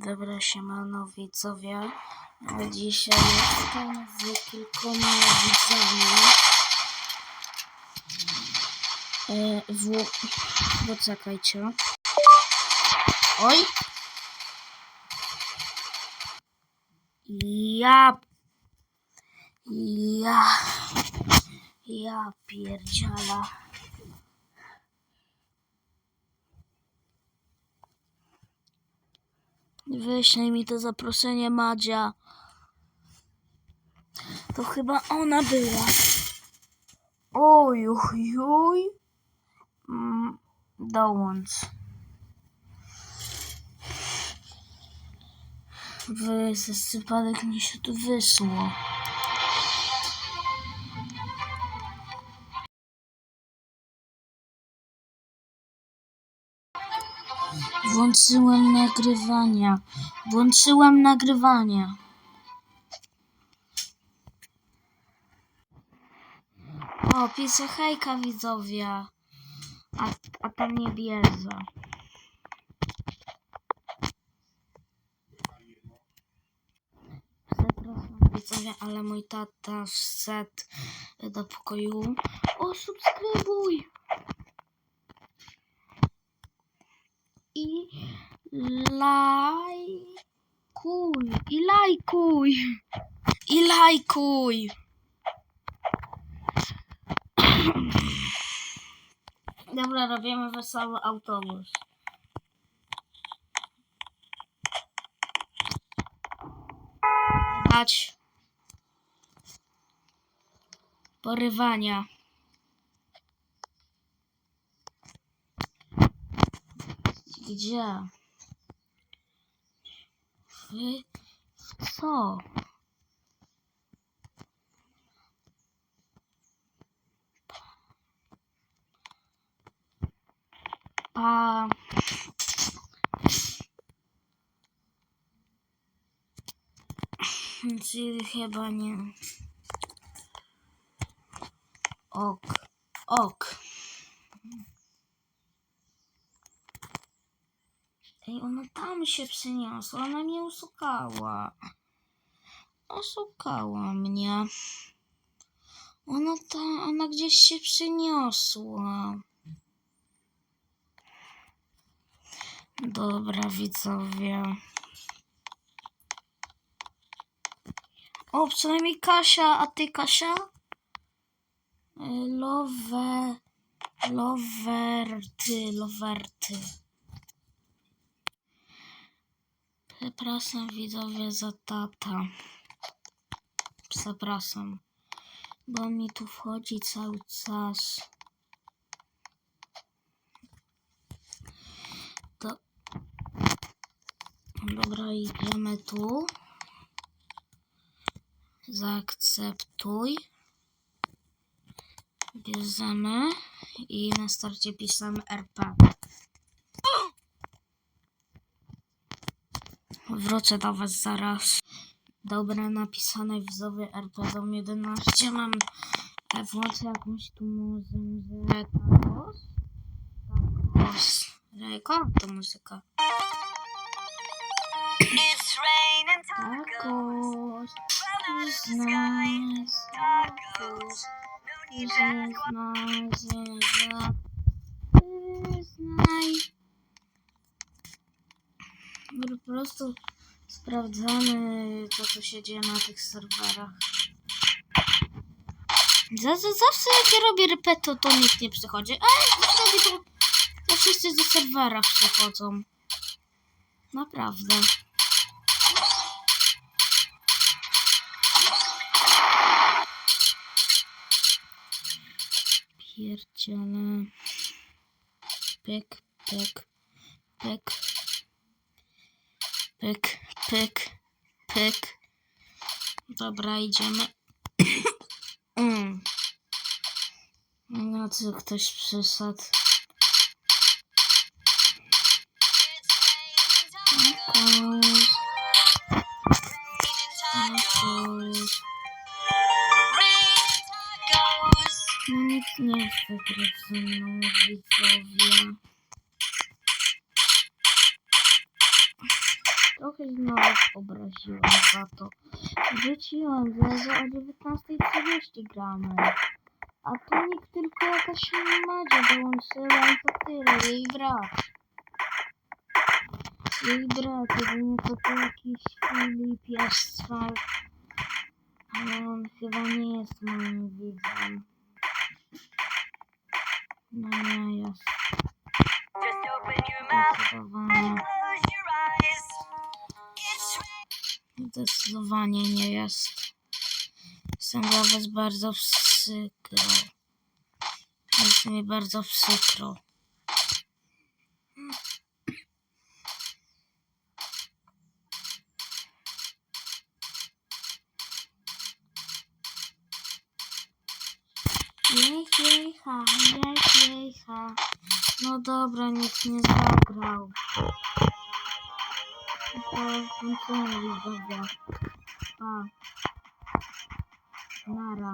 Dobra, siemano widzowie. A Dzisiaj jestem z kilkoma widzami. E, w... Poczekajcie. Oj! Ja... Ja... Ja pierdziala. Wyślij mi to zaproszenie Madzia. To chyba ona była. Oj, oj, oj. Mm, dołącz. Wy, ze przypadek mi się tu wysło. Włączyłem nagrywania. Włączyłem nagrywanie. O, pisze hejka widzowie. A, a tam nie bierze. Przepraszam widzowie, ale mój tata wszedł do pokoju. O, subskrybuj! I lajkuj, i lajkuj, i lajkuj. Dobra, robimy wesoły autobus. Dać porywania. Gdzie? Wy w co? Pa. Czyli chyba nie. Ok. Ok. Ona tam się przyniosła, ona mnie oszukała. Oszukała mnie. Ona tam, ona gdzieś się przyniosła. Dobra, widzowie. O, przynajmniej Kasia, a ty Kasia? Y, Lowe... Lowerty, Przepraszam widzowie za tata. Przepraszam. Bo mi tu wchodzi cały czas. To... Dobra, idziemy tu. Zaakceptuj. Bierzemy i na starcie piszemy RP. Wrócę do was zaraz. Dobra, napisane widzowie RP do 11. Mam włączę jakąś tu muzykę. Tacos? Tacos. Jaka to muzyka? It's tacos. Is nice. Tacos. Is nice. Is nice. Po prostu sprawdzamy, co tu się dzieje na tych serwerach. Za- za- Zawsze jak ja robię repeto, to nikt nie przychodzi. A wtedy to, to wszyscy ze serwera przychodzą. Naprawdę. Pierdziele. Pyk, pyk, pyk. Pyk, pyk, pyk. Dobra, idziemy. Mm. No co, ktoś tacos. No nikt nie widzowie. To się znowu obraziłem za to. Wróciłem, że o 19.30 gramy. A tu nikt tylko jakaś Madzia dołączyła i to tyle, jej brat. Jej brat, jedynie to tu jakiś Filip Jastrzak. Ale on chyba nie jest moim widzem. Nie jest. Jestem dla was bardzo przykro. Jest mi bardzo przykro. Jej, jej, ha, jej, jej, ha. No dobra, nikt nie zagrał. To kończymy widzowie. Pa. Nara.